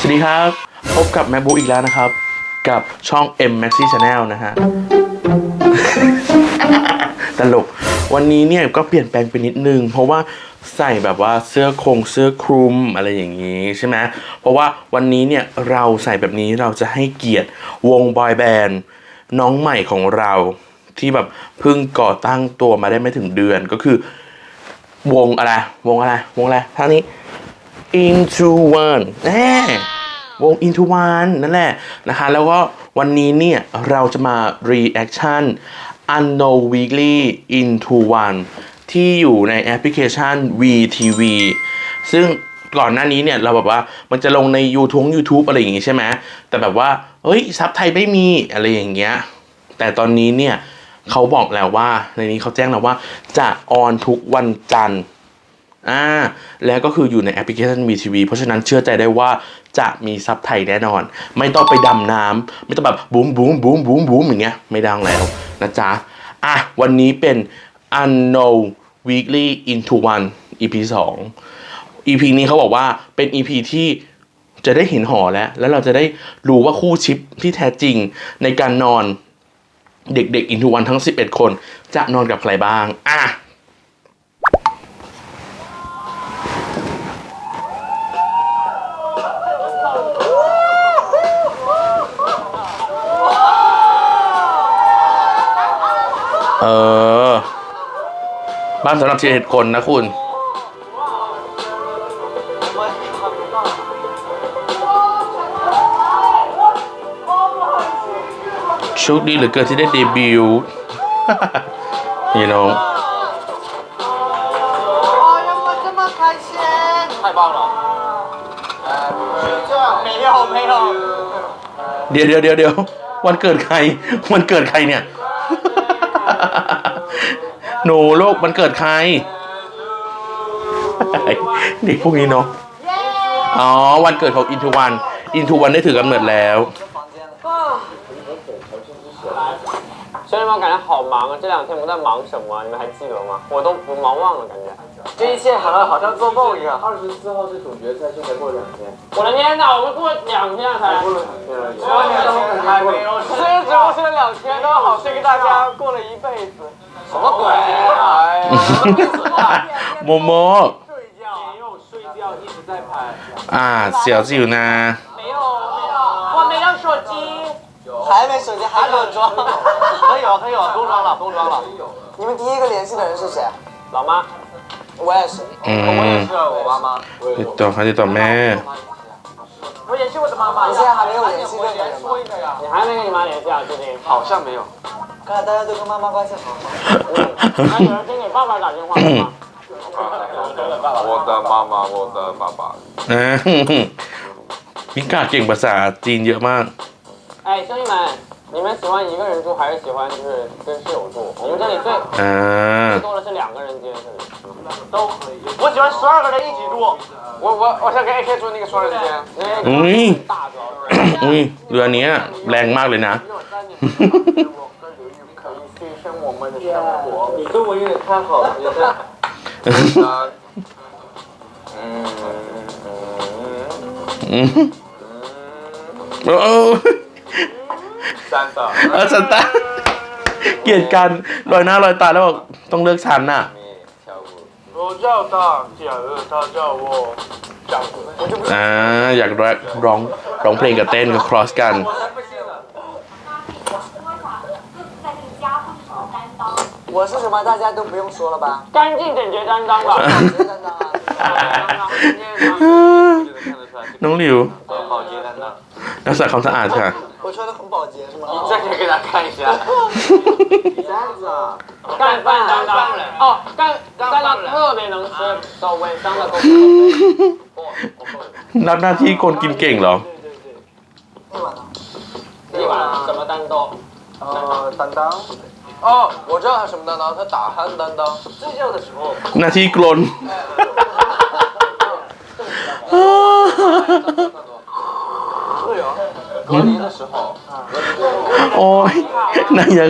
สวัสดีครับ พบกับแม c บุ๊กอีกแล้วนะครับ กับช่อง M Maxi Channel นะฮะ ตลก วันนี้เนี่ยก็เปลี่ยนแปลงไปนิดนึง เพราะว่าใส่แบบว่าเสื้อคงเสื้อคลุมอะไรอย่างนี้ใช่ไหมเพราะว่าวันนี้เนี่ยเราใส่แบบนี้เราจะให้เกียรติวงบอยแบนด์น้องใหม่ของเรา ที่แบบเพิ่งก่อตั้งตัวมาได้ไม่ถึงเดือนก็คือ วงอะไร วงอะไร วงอะไรท่านี้ into one แน่วง into one นั่นแหละนะคะ แล้วก็วันนี้เนี่ยเราจะมา reaction unknown weekly into one ที่อยู่ในแอปพลิเคชัน VTV ซึ่งก่อนหน้านี้เนี่ยเราแบบว่ามันจะลงใน YouTube YouTube อะไรอย่างงี้ใช่ไหมแต่แบบว่า เฮ้ย ซับไทยไม่มีอะไรอย่างเงี้ย แต่ตอนนี้เนี่ยเขาบอกแล้วว่าในนี้เขาแจ้งแล้วว่าจะออนทุกวันจันทร์ อ่าแล้วก็คืออยู่ในแอปพลิเคชัน VTV เพราะฉะนั้นเชื่อใจได้ว่าจะมีซับไทยแน่นอน ไม่ต้องไปดำน้ำไม่ต้องแบบบูมบูมบูมบูมบูมอย่างเงี้ยไม่ดังแล้วนะจ๊ะอะวันนี้เป็น unknown weekly into one EP 2 EP นี้เขาบอกว่าเป็น EP ที่จะได้เห็นหอแล้ว แล้วเราจะได้รู้ว่าคู่ชิปที่แท้จริงในการนอนเด็กๆ into one ทั้ง 11 คน จะนอนกับใครบ้าง อะ เออ บ้านสำหรับเจ็ดคนนะคุณชุดีเหลือเกินที่ได้เดบิวต์นี่น้องเดี๋ยวเดี๋ยวเดี๋ยวเดี๋ยววันเกิดใคร วันเกิดใครเนี่ย หนูโลกมันเกิดใคร เด็กพวกนี้เนาะ อ๋อ วันเกิดของอินทวัน อินทวันได้ถือกำเนิดแล้ว 兄弟们感觉好忙啊！这两天我们在忙什么啊？你们还记得吗？我都不忙忘了，感觉。 这一切好像好像做梦一样。二十四号是总决赛现在过两天。我的天哪我们过两天了才。过了两天了有有有有虽然只过去两天刚好睡给大家过了一辈子。什么鬼哎呀么么睡觉也有睡觉一直在拍啊小舅呢？没有没有。我没有手机。还没手机还没有装。可以有可以有都装了都装了。你们第一个联系的人是谁？老妈。 อื 我也 ม 是，我妈妈。 ติดต่อเขาติดต่อแม่ 我也是我的妈妈。你现在还没有联系任何人吗说一个呀。你还没跟你妈联系啊？最近？好像没有。看来大家都跟妈妈关系好好。那有人给你爸爸打电话了吗？我的妈妈，我的爸爸。 นะมิกาเก่งภาษาจีนเยอะมาก 哎，兄弟们， 你们喜欢一个人住还是喜欢就是跟室友住？我们这里最 อ่า 最多的是两个人间这里。都可以。我喜欢十二个人一起住。我我我想跟 AK 住那个双人间。因为 อุ้ย 大主要是。 อุ้ยเรือเนี้ยแรงมากเลยนะ 可以牺牲我们的生活。你中文有点太好了，也是。嗯 อื มโอ้ 三的。 เออสันตาเกลียดกันลอยหน้าลอยตาแล้วบอกต้องเลือกฉันน่ะ 跳舞。我叫大假的，他叫我长子。我就不 อ่าอยากร้องร้องร้องเพลงกับเต้นกับครอสกัน 我才不信呢。在这个家会是什么担当？我是什么？大家都不用说了吧？干净整洁担当吧。谁担当啊？น้องหลิว 保洁担当。 รักษาความสะอาดค่ะ 我穿的很保洁是吗？再可以给大家看一下。这样子啊。干饭担当哦，干干到特别能吃的尾香的都是。 รับหน้าที่คนกินเก่งเหรอ 那碗呢？一碗什么担当？呃，担当。哦，我知道他什么担当，他打鼾担当。睡觉的时候。 หน้าที่กลน 对 啊。隔离的时候。 โอ้ยนางยัง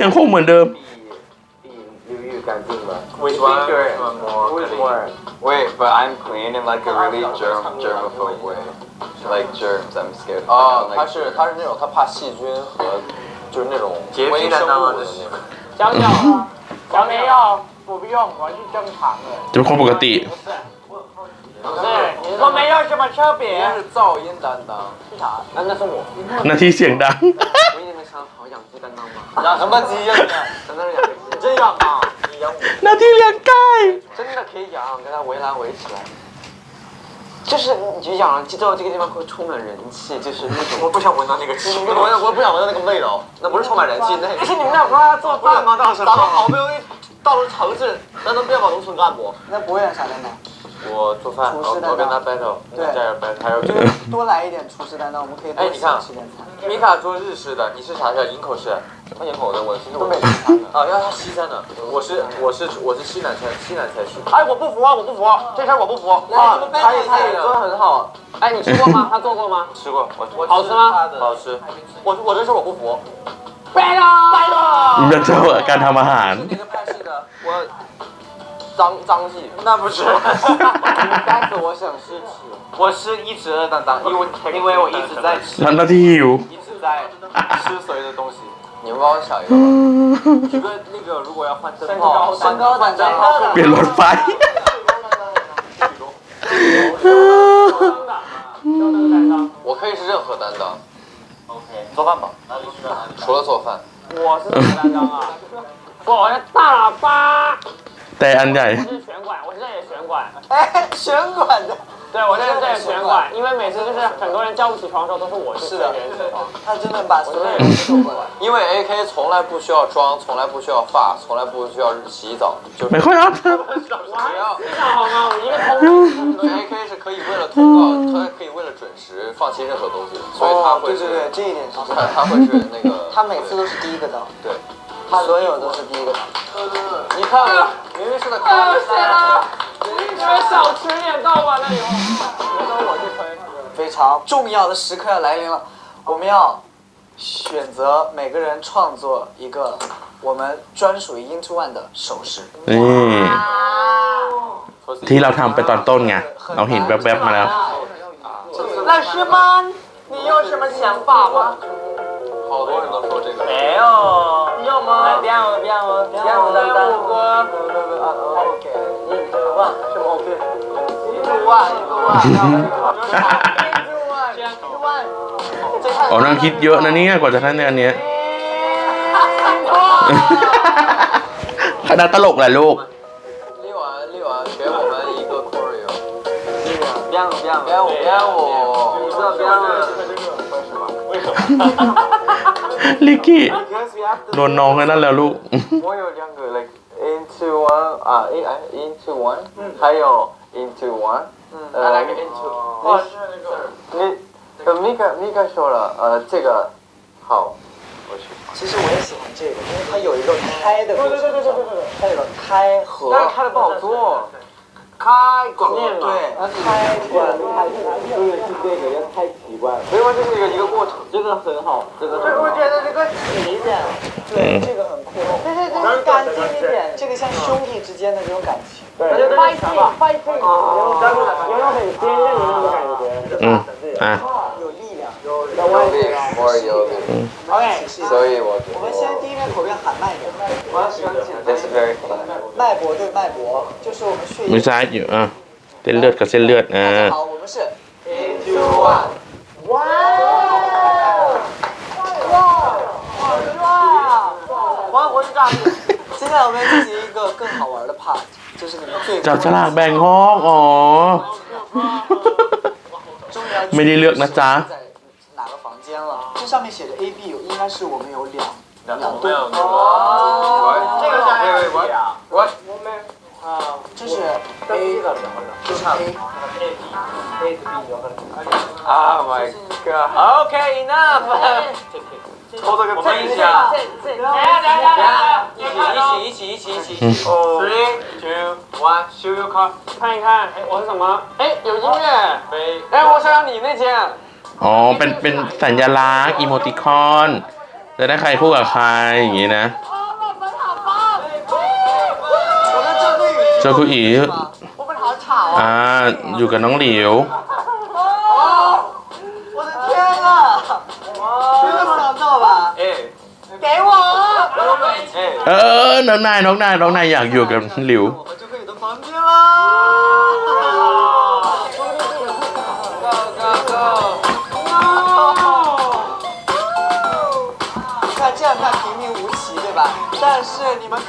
ยังคงเหมือนเดิม 比比刘玉跟 干净吧。 Which one- finger? which one more Which clean? one? Wait, but I'm clean in like a really germ germaphobe way. Like germs, I'm scared. 哦， Like 他是他是那种他怕细菌和就是那种洁微生癖担当啊物的这是那种。小鸟，小没有，我不用，我是正常的。 จะเป็นคนปกติ 不是， 对，我没有什么特别。那是噪音担当，是啥？那那是我。那提醒的？我给你们想好养鸡担当吗？养什么鸡呀？在那养鸡，真养啊？你养我？那天两盖。真的可以养，跟它围栏围起来。就是你就养了鸡之后，这个地方会充满人气，就是那种。我不想闻到那个鸡，我我不想闻到那个味道，那不是充满人气，那。可是你们俩不让他做饭吗？到时候。咱们好不容易到了城市，那能不要把农村干部？那不会啊，啥的呢？我做饭，我，跟他 battle，我对，加油 battle，还有就多来一点厨师担当，我们可以多吃点菜。米卡做日式的，你是啥菜？营口式，他营口的，我是东北啊。啊，要他西餐的，我是我是我是西南菜，西南菜系。哎，我不服啊，我不服，这事儿我不服。啊，他也他也做的很好。哎，你吃过吗？他做过吗？吃过，我我好吃吗？好吃。我我这事我不服。battle battle，你们这会干他妈喊？个派系的？我。脏脏译，那不是，但是我想试试。我是一直二当当，因为 因为我一直在吃，难道第一有？一直在吃所有的东西。你们帮我想一个吧。这个那个，如果要换灯泡，身高换灯泡，别乱发。我可以是任何担当。OK，做饭吧。除了做饭。我是什么担当啊？我要大喇叭。对，安代。我是玄管，我现在也全管。哎，全管的。对，我现在在全管，因为每次就是很多人叫不起床的时候，都是我是的。他真的把所有人都过来。因为 AK 从来不需要装，从来不需要发，从来不需要洗澡。不会啊，不要。不要好吗？我一个通告。因为 AK 是可以为了通告，他可以为了准时放弃任何东西，所以他会。对对对，这一点是他，他会是那个。他每次都是第一个到。对。他所有都是第一个到。你看，明明是在卡啊，谢了。你们少吃点到完了以后，没等我去推。非常重要的时刻要来临了，我们要选择每个人创作一个我们专属于 Into One 的手势。 นี่ ที่เราทำไปตอนต้นไง เราเห็นแวบๆมาแล้ว 老师们，你有什么想法吗？好多人都说这个。没有。 你有吗？变我变我变我的五个。 OK，什么 OK？ Into One Into One，这 อ๋อนั่งคิดเยอะนะเนี่ยกว่าจะได้ในอันเนี้ย คณะตลกแหละลูก 立完立完，给我们一个 choreo。变我变我编舞编舞，你知道编我为什么？ ลิกกี้ โดนน้องนั่นแล้วลูก 我有两个 like into one 啊，in 哎 into one，还有 into one，呃来个 into。哦，是那个你呃 Mika Mika 说了，呃这个好，我去。其实我也喜欢这个，因为它有一个开的过程，对对对对对对对它有个开合，但是开的不好做， 开广念嘛对，开关开没有，这是一个一个过程，这个很好，这个很好。我觉得这个起一点，对，这个很酷，对对对，干净一点，这个像兄弟之间的这种感情。对，fighting fighting，有有种很坚韧的那种感觉。อืม อ่ะ 有力量。有力，more 有力。 OK，所以我觉我们先第一遍口边喊慢一点，我要喜欢简 得 this is very fun。脉搏对脉搏，就是我们血 มือ 液。 ซ้ายอยู่อ่ะเส้นเลือดกับเส้นเลือดอ่า 大家好，我们是 Into one。哇哇！还魂炸裂。接下来我们进行一个更好玩的 part，就是你们最 จับฉลากแบ่งห้องอ๋อ 终于要 ไม่ได้เลือกนะจ๊ะ 在哪个房 间了？这上面写的 A、B 应该是我们有两两没对，有那个。这个是 A 我我这是 A，这是 A。，Oh my god。Okay enough。偷这个我们一起下啊。等一下等一下等一下。一起一起一起一起一起。Three two one show your card。看一看，哎，我是什么？哎，有音乐。哎，我想要你那件。 อ๋อ เป็นเป็นสัญลักษณ์อีโมติคอน จะได้ใครคู่กับใครอย่างนี้นะเจ้าคุอีอ่า อยู่กับน้องหลิวเออ น้องนาย น้องนาย น้องนายอยากอยู่กับหลิว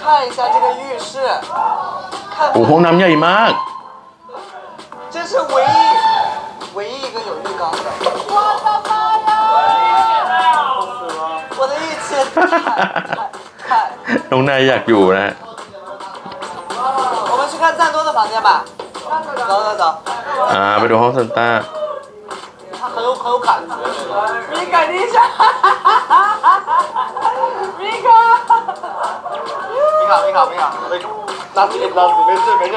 看一下这个浴室，看 โอ้ห้องน้ำใหญ่มาก 这是唯一唯一一个有浴缸的。我的妈呀！我的一切看看看， น้องนายอยากอยู่นะ 我们去看赞多的房间吧。走走走， อ่า ไปดูห้องซันต้า 他很有很有感觉。米卡，你想？ 你好，你好，你好，没好，没事，没事，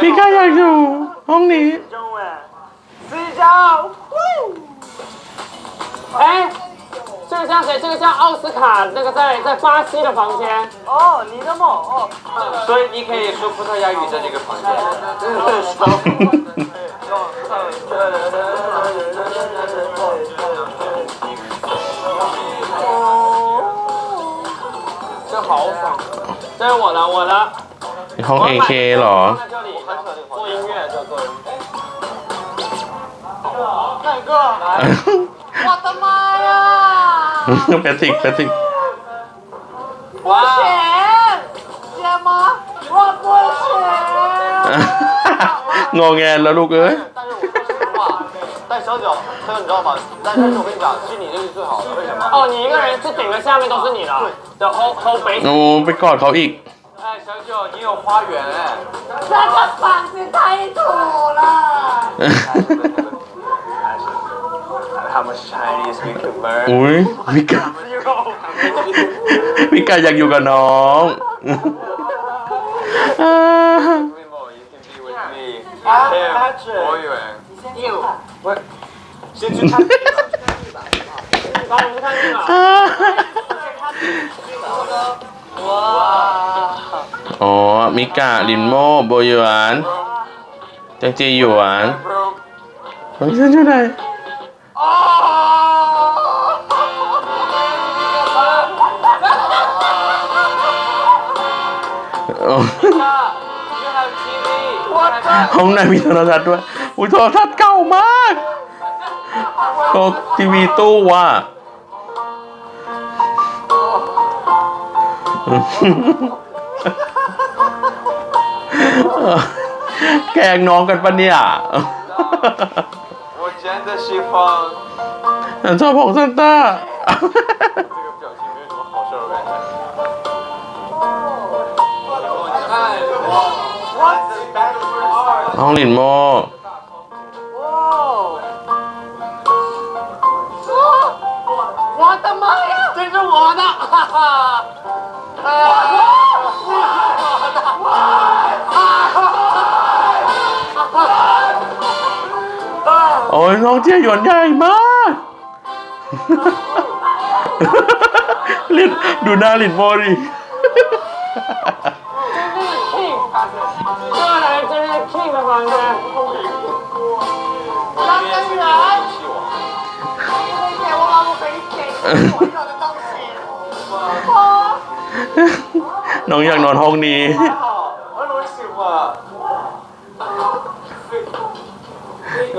你看一下是红你。中文，睡觉。哎，这个像谁？这个像奥斯卡，那个在在巴西的房间。哦，你的梦哦。所以你可以说葡萄牙语的这个房间。这好爽。这是我的，我的。 ห้อง AK เหรอ 在这里做音乐就做音乐。哪个？我的妈呀！ แพทริกแพทริก 哇！钱，钱吗？我不行。 งอแงแล้วลูกเอ้ย 但是我说实话， 但小脚，小脚你知道吗？但是我跟你讲，其实你这是最好的，为什么？哦，你一个人是顶着下面都是你的。对，hold hold base。 โอ้ไปกอดเขาอีก 哎，小九，你有花园哎。那个房子太土了。他们是 Chinese YouTuber。 อุ้ยมิกามิกาอยากอยู่กับน้องอ่า Mimo, you can be with me. Him, Patrick. 博远。先 เว้ยชิ้นชิ้นท่านลองท่านดีกว่าว้าอ๋อ มิกนโมโบยหยวนจังจีหยวนผมชื่ออะไรห้องน้ำมีโทรศัพท์ด้วย อุ้ยโทรทัศน์เก่ามากโตทีวีตู้ว่ะแกงน้องกันปะเนี่ยฉันชอบของซันต้าห้องหลินโม อนทำไมอะถึงจะหวอนอะเออโอ้ยน้องเจียหยวนใหญ่มากลิ้นดูหน้าลิ้นโมดิก็อะไรจะได้ขี้มาฟังนะ 你给我要的东西。 น้องอยากนอนห้องนี้ 我怎么喜欢？这个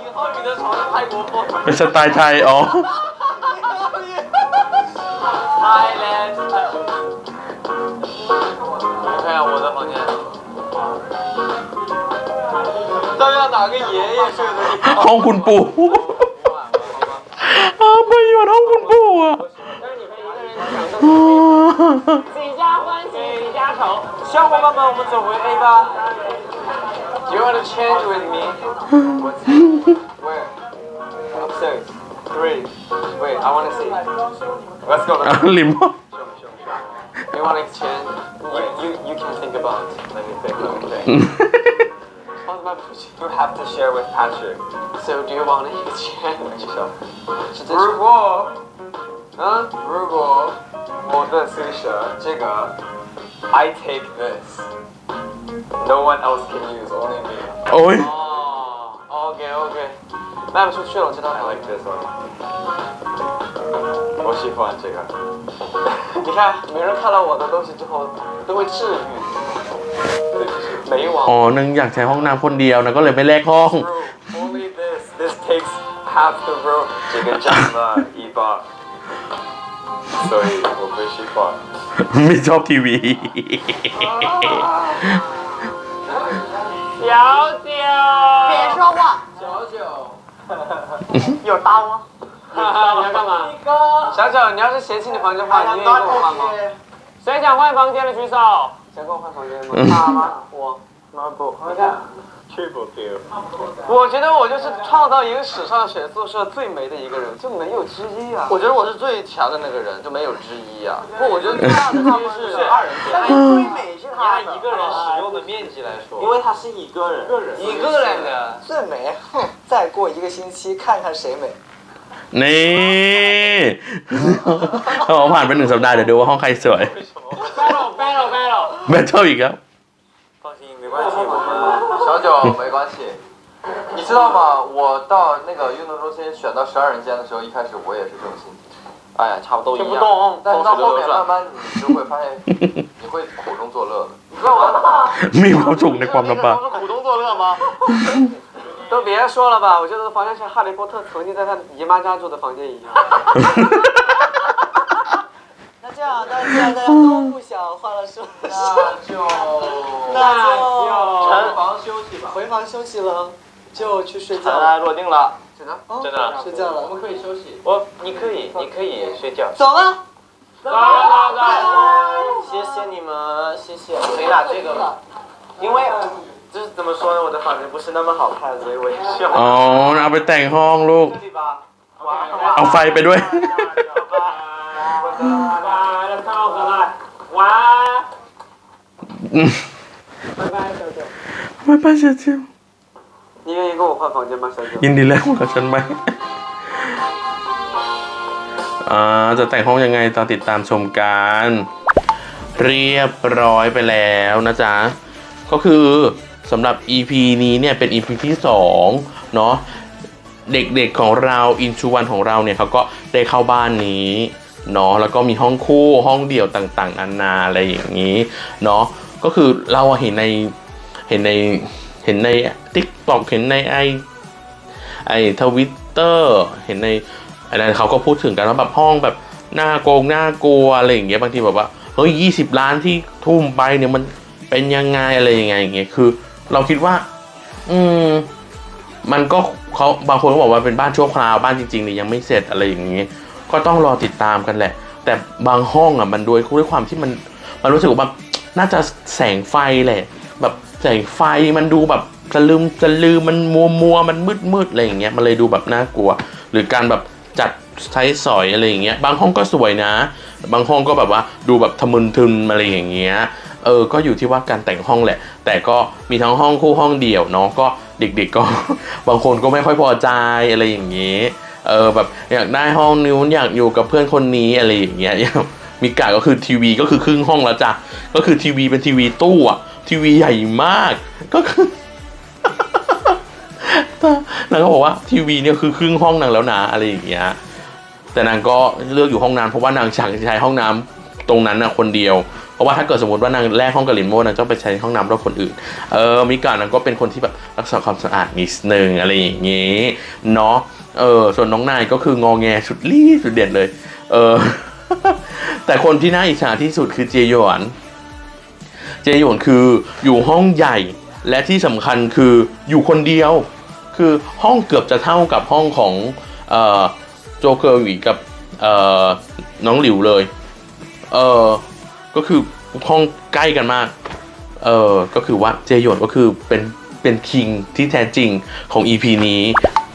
以后你的床是泰国风。 เป็นสไตล์ไทย อ๋อ 哪个爷爷睡的地方？ ห้องคุณปู่ อ้าวไปหยวนห้องคุณปู่อ่ะ 但是你可以一个人享受几家欢喜几家愁。小伙伴们，我们走回 A 吧。Do you want to change with me? What's Where? Upstairs. Three. Wait, I want to see. Let's go. อ่ะ Let's go. ลิม You want to exchange? You, you, you can think about it. Let me think. Let me think. much you have to share with Patrick. So do you want to share with yourself? I take this. No one else can use, only me. Only. Oh, okay, okay. 那出去了，我知道 I like this one. 我喜欢这个。你看，没人看到我的东西之后，都会治愈。对。อ๋อ 网。 นางอยากใช้ห้องน้ำคนเดียวนางก็เลยไม่แลกห้อง Room, only this. This takes half the room. 这个占了一半，所以我不喜欢。 ไม่ชอบทีวี 小九，别说话。小九，有刀吗？你要干嘛？小九，你要是嫌弃你房间坏，你愿意跟我换吗？谁想换房间的举手。 想跟我换房间吗？他吗？我。妈不，去不丢。我觉得我就是创造一个史上选宿舍最美的一个人，就没有之一啊！我觉得我是最强的那个人，就没有之一啊！不，我觉得最大的其实是二人间，最美是他的。一个人使用的面积来说，因为他是一个人，一个人的。最美，哼！再过一个星期，看看谁美。 นี่เขาผ่านไปหนึ่งสัปดาห์เดี๋ยวดูว่าห้องใครสวย battle battle 没没一个。放心，没关系，我们小九没关系。你知道吗？我到那个运动中心选到十二人间的时候，一开始我也是这种心情。哎呀，差不多一样。听不懂。但到后面慢慢，你就会发现，你会苦中作乐的。你知道吗？没有种的光着吧？苦中作乐吗？都别说了吧，我觉得房间像哈利波特曾经在他姨妈家住的房间一样。那这样，那既然大家都不想换了，是吧？那就那就回房休息吧。回房休息了，就去睡觉尘了。埃落定了，真的哦真的睡觉了我们可以休息。我，你可以，你可以睡觉。走了。走走走。谢谢你们，谢谢。谁拿这个了？因为就是怎么说呢，我的房间不是那么好看，所以我也需要。 อ๋อเอาไปแต่งห้องลูก 这里吧。哇 เอาไฟไปด้วย ไม่ไปเสียจิวนี่ก็บอกว่าเขาจะมาเสียซอร์ยินดีแล้วกับฉันไหมอ่าจะแต่งห้องยังไงตอนติดตามชมกัน เรียบร้อยไปแล้วนะจ๊ะ ก็คือสำหรับ EP นี้เนี่ยเป็น EP ที่2เนาะเด็กๆของเราอินชูวันของเราเนี่ยเขาก็ได้เข้าบ้านนี้เนาะแล้วก็มีห้องคู่ห้องเดี่ยวต่างๆอันนาอะไรอย่างนี้เนาะ ก็คือเราเห็นในเห็นในเห็นใน TikTok เห็นในไอไอทวิตเตอร์เห็นในอะไรเขาก็พูดถึงกันว่าแบบห้องแบบน่าโกงน่ากลัวอะไรอย่างเงี้ยบางทีแบบว่าเฮ้ยยี่สิบล้านที่ทุ่มไปเนี่ยมันเป็นยังไงอะไรยังไงอย่างเงี้ยคือ เราคิดว่า อืมมันก็เขาบางคนก็บอกว่าเป็นบ้านชั่วคราวบ้านจริงๆเนี่ยยังไม่เสร็จอะไรอย่างนี้ยก็ต้องรอติดตามกันแหละ แต่บางห้องอะมันด้วยด้วยความที่มันมันรู้สึกว่า น่าจะแสงไฟแหละ แบบแสงไฟมันดูแบบจะลืมจะลืมมันมัวมัวมันมืดมืดอะไรอย่างเงี้ยมันเลยดูแบบน่ากลัว หรือการแบบจัดใช้สอยอะไรอย่างเงี้ยบางห้องก็สวยนะ บางห้องก็แบบว่าดูแบบทะมึนทึนอะไรอย่างเงี้ยเออ ก็อยู่ที่ว่าการแต่งห้องแหละ แต่ก็มีทั้งห้องคู่ห้องเดี่ยวเนาะก็เด็กๆก็ บางคนก็ไม่ค่อยพอใจอะไรอย่างเงี้ยเออแบบอยากได้ห้องนู้นอยากอยู่กับเพื่อนคนนี้อะไรอย่างเงี้ย มีกาก็คือทีวีก็คือครึ่งห้องแล้วจ้ะก็คือทีวีเป็นทีวีตู้อะทีวีใหญ่มากก็คือนางก็บอกว่าทีวีเนี่ยคือครึ่งห้องนางแล้วนะอะไรอย่างเงี้ยแต่นางก็เลือกอยู่ห้องน้ำเพราะว่านางอยากจะใช้ห้องน้ำตรงนั้นนะคนเดียวเพราะว่าถ้าเกิดสมมติว่านางแลกห้องกับลินโมนางจะไปใช้ห้องน้ำด้วยคนอื่น เออมิกานางก็เป็นคนที่แบบรักษาความสะอาดนิดนึงอะไรอย่างงี้เนาะเออส่วนน้องนายก็คืองอแงสุดรี่สุดเด็ดเลย เออ แต่คนที่น่าอิจฉาที่สุดคือเจยหยวน เจยหยวนคืออยู่ห้องใหญ่และที่สำคัญคืออยู่คนเดียว คือห้องเกือบจะเท่ากับห้องของโจเกอร์วีกับน้องหลิวเลยเออก็คือห้องใกล้กันมากเออก็คือว่าเจหยวนก็คือเป็นเป็นคิงที่แท้จริงของ EP นี้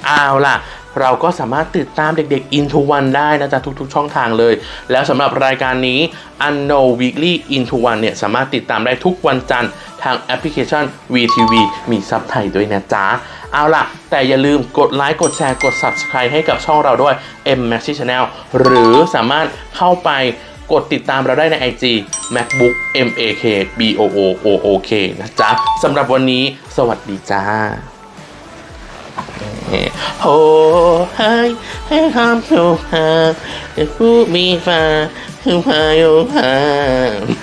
เอาวล่ะ เราก็สามารถติดตามเด็กๆ Into One ได้นะจ๊ะทุกๆ ช่องทางเลย แล้วสำหรับรายการนี้ Unknown Weekly Into One เนี่ยสามารถติดตามได้ทุกวันจันทร์ทางแอปพลิเคชัน VTV มีซับไทยด้วยนะจ๊ะ เอาล่ะ แต่อย่าลืมกดไลค์กดแชร์กด Subscribe ให้กับช่องเราด้วย M Maxi Channel หรือสามารถเข้าไปกดติดตามเราได้ใน IG MacBook MAK BOOOK นะจ๊ะสำหรับวันนี้ สวัสดีจ้า Oh, hi, I come so hard. The food me fine, to my own